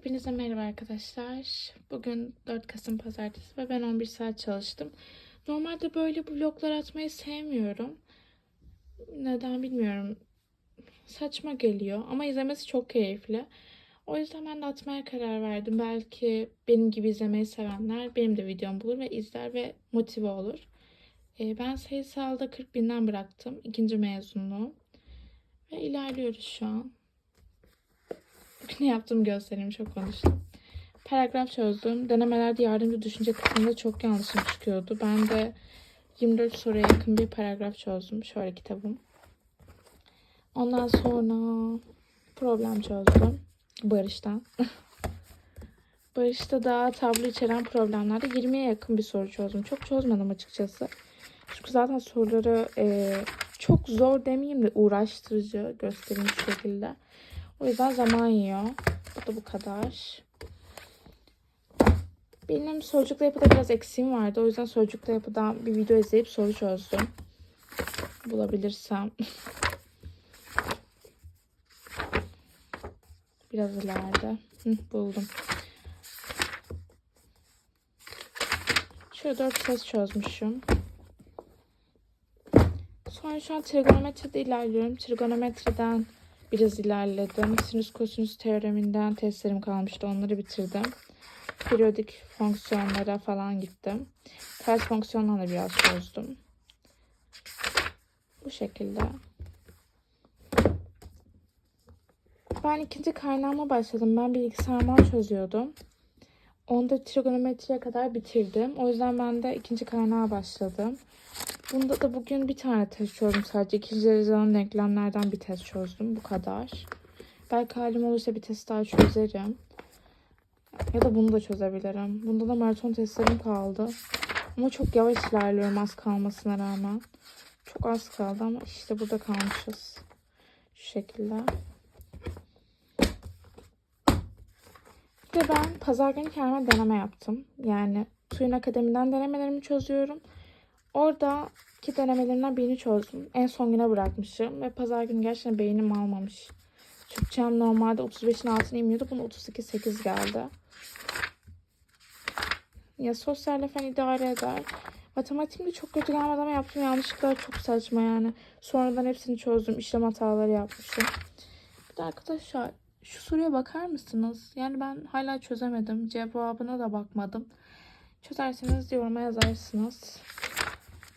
Hepinize merhaba arkadaşlar. Bugün 4 Kasım Pazartesi ve ben 11 saat çalıştım. Normalde böyle vloglar atmayı sevmiyorum. Neden bilmiyorum. Saçma geliyor ama izlemesi çok keyifli. O yüzden ben de atmaya karar verdim. Belki benim gibi izlemeyi sevenler benim de videomu bulur ve izler ve motive olur. Ee, ben sayısalda 40 binden bıraktım. ikinci mezunluğum. Ve ilerliyoruz şu an. Ne yaptığımı göstereyim çok konuştum. Paragraf çözdüm. Denemelerde yardımcı düşünce kısmında çok yanlışım çıkıyordu. Ben de 24 soruya yakın bir paragraf çözdüm. Şöyle kitabım. Ondan sonra problem çözdüm. Barış'tan. Barış'ta da tablo içeren problemlerde 20'ye yakın bir soru çözdüm. Çok çözmedim açıkçası. Çünkü zaten soruları e, çok zor demeyeyim de uğraştırıcı göstereyim şu şekilde. O yüzden zaman yiyor. Bu da bu kadar. Benim sözcükle yapıda biraz eksiğim vardı. O yüzden sözcükle yapıdan bir video izleyip soru çözdüm. Bulabilirsem. Biraz ileride. Hı, buldum. Şöyle dört test çözmüşüm. Sonra şu an trigonometride ilerliyorum. Trigonometriden biraz ilerledim. Sinüs kosinüs teoreminden testlerim kalmıştı. Onları bitirdim. Periyodik fonksiyonlara falan gittim. Ters fonksiyonlarla biraz çözdüm. Bu şekilde. Ben ikinci kaynağıma başladım. Ben bilgisayardan çözüyordum. Onda trigonometriye kadar bitirdim. O yüzden ben de ikinci kaynağa başladım. Bunda da bugün bir tane test çözdüm sadece. İkinci dereceden denklemlerden bir test çözdüm. Bu kadar. Belki halim olursa bir test daha çözerim. Ya da bunu da çözebilirim. Bunda da maraton testlerim kaldı. Ama çok yavaş ilerliyorum az kalmasına rağmen. Çok az kaldı ama işte burada kalmışız. Şu şekilde. Bir de ben pazar günü kendime deneme yaptım. Yani Suyun Akademi'den denemelerimi çözüyorum. Oradaki denemelerimden birini çözdüm. En son güne bırakmışım. Ve pazar günü gerçekten beynim almamış. Türkçem normalde 35'in altına iniyordu. Buna 38-8 geldi. Ya sosyalle falan idare eder. Matematiğim de çok kötü gelmedi ama yaptığım yanlışlıklar çok saçma yani. Sonradan hepsini çözdüm. İşlem hataları yapmışım. Bir de arkadaşlar şu soruya bakar mısınız? Yani ben hala çözemedim. Cevabına da bakmadım. Çözerseniz yoruma yazarsınız.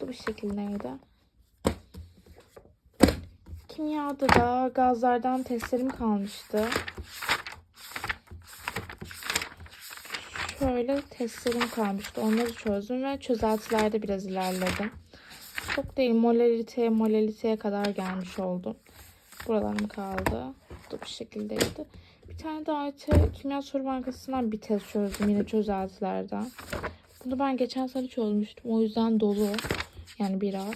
Bu bir şekildeydi. Kimyada da gazlardan testlerim kalmıştı. Şöyle testlerim kalmıştı. Onları çözdüm ve çözeltilerde biraz ilerledim. Çok değil molariteye molaliteye kadar gelmiş oldum. Buralarım kaldı. Bu bu şekildeydi. Bir tane daha AYT Kimya Soru Bankası'ndan bir test çözdüm yine çözeltilerden. Bunu ben geçen sene çözmüştüm. O yüzden dolu. Yani biraz.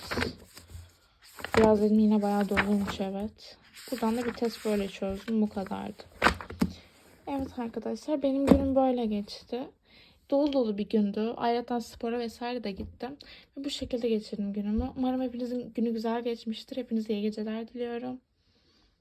Biraz dedim yine bayağı doluymuş evet. Buradan da bir test böyle çözdüm. Bu kadardı. Evet arkadaşlar benim günüm böyle geçti. Dolu dolu bir gündü. Ayrıca spora vesaire de gittim. Ve bu şekilde geçirdim günümü. Umarım hepinizin günü güzel geçmiştir. Hepinize iyi geceler diliyorum.